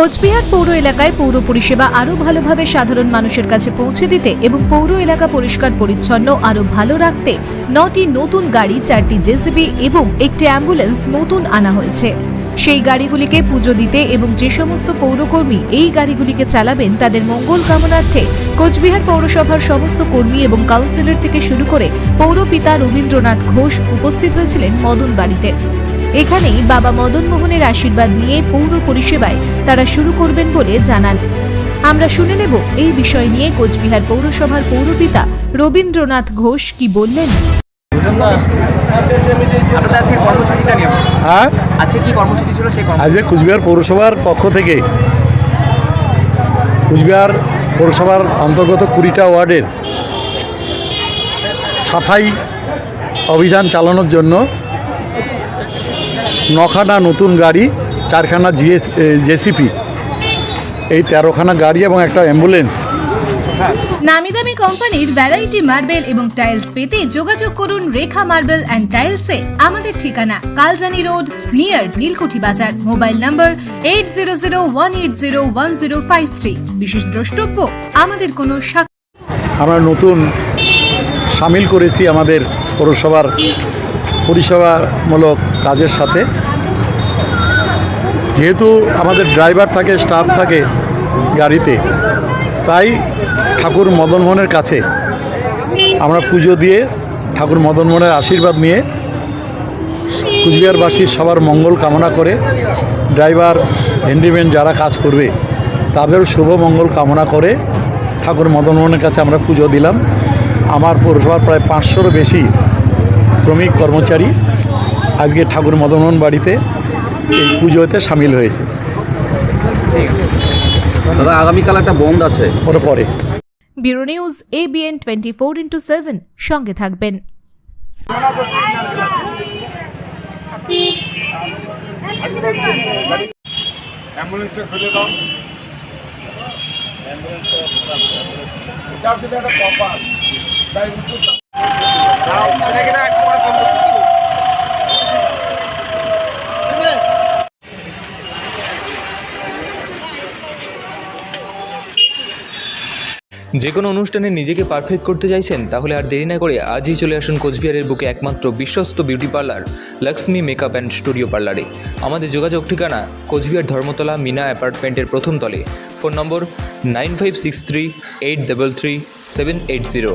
কোচবিহার পৌর এলাকায় পৌর পরিষেবা আরও ভালোভাবে সাধারণ মানুষের কাছে পৌঁছে দিতে এবং পৌর এলাকা পরিষ্কার পরিচ্ছন্ন আরও ভালো রাখতে নটি নতুন গাড়ি, চারটি জেসিবি এবং একটি অ্যাম্বুলেন্স নতুন আনা হয়েছে। সেই গাড়িগুলিকে পুজো দিতে এবং যে সমস্ত পৌরকর্মী এই গাড়িগুলিকে চালাবেন তাদের মঙ্গল কামনার্থে কোচবিহার পৌরসভার সমস্ত কর্মী এবং কাউন্সিলর থেকে শুরু করে পৌরপিতা রবীন্দ্রনাথ ঘোষ উপস্থিত হয়েছিলেন মদন বাড়িতে এখানেই বাবা মদন মোহনের আশীর্বাদ নিয়ে পৌর পরিষেবায় তারা শুরু করবেন বলে জানান। আমরা শুনে নেব এই বিষয় নিয়ে কোচবিহার পৌরসভার পৌরপিতা রবীন্দ্রনাথ ঘোষ কি বললেন। আজকে নিয়ে হ্যাঁ? আজকে কুচবিহার পৌরসভার পক্ষ থেকে কুচবিহার পৌরসভার অন্তর্গত কুড়িটা ওয়ার্ডের সাফাই অভিযান চালানোর জন্য নখানা নতুন গাড়ি চারখানা জিএস জেসিপি। এই তেরোখানা গাড়ি এবং একটা অ্যাম্বুলেন্স। নামি দামি কোম্পানির ভ্যারাইটি মার্বেল এবং টাইলস পেতে যোগাযোগ করুন রেখা মার্বেল অ্যান্ড টাইলসে আমাদের ঠিকানা Kaljani road near Nilkuthi Bazar mobile number eight zero zero one eight zero one zero five three. বিশেষ দ্রষ্টব্য আমাদের কোনো আমরা নতুন সামিল করেছি আমাদের পৌরসভার পরিষেবামূলক কাজের সাথে। যেহেতু আমাদের ড্রাইভার থাকে, স্টাফ থাকে গাড়িতে, তাই ঠাকুর মদনমোহনের কাছে আমরা পুজো দিয়ে ঠাকুর মদনমোহনের আশীর্বাদ নিয়ে কুচবিহারবাসীর সবার মঙ্গল কামনা করে ড্রাইভার হ্যান্ডিম্যান যারা কাজ করবে তাদের শুভ মঙ্গল কামনা করে ঠাকুর মদনমোহনের কাছে আমরা পুজো দিলাম। আমার পৌরসভার প্রায় পাঁচশোরও বেশি শ্রমিক কর্মচারী আজকে ঠাকুর মদনমোহন বাড়িতে এই পুজোতে সামিল হয়েছে। দাদা আগামীকাল একটা বন্ধ আছে। পরে পরে। Bureau news ABN twenty four into seven সঙ্গে থাকবেন। অ্যাম্বুলেন্সটা খুলে দাও। যার দিকে একটা কপাল তাই উত্তরটা দাও এটাকে না একটা করে কম করতেছি যে কোনো অনুষ্ঠানে নিজেকে পারফেক্ট করতে চাইছেন, তাহলে আর দেরি না করে আজই চলে আসুন কোচবিহারের বুকে একমাত্র বিশ্বস্ত beauty parlour Lakshmi makeup and studio পার্লারে আমাদের যোগাযোগ ঠিকানা কোচবিহার ধর্মতলা মিনা অ্যাপার্টমেন্টের প্রথম তলে। Phone number nine five six three eight double three seven eight zero.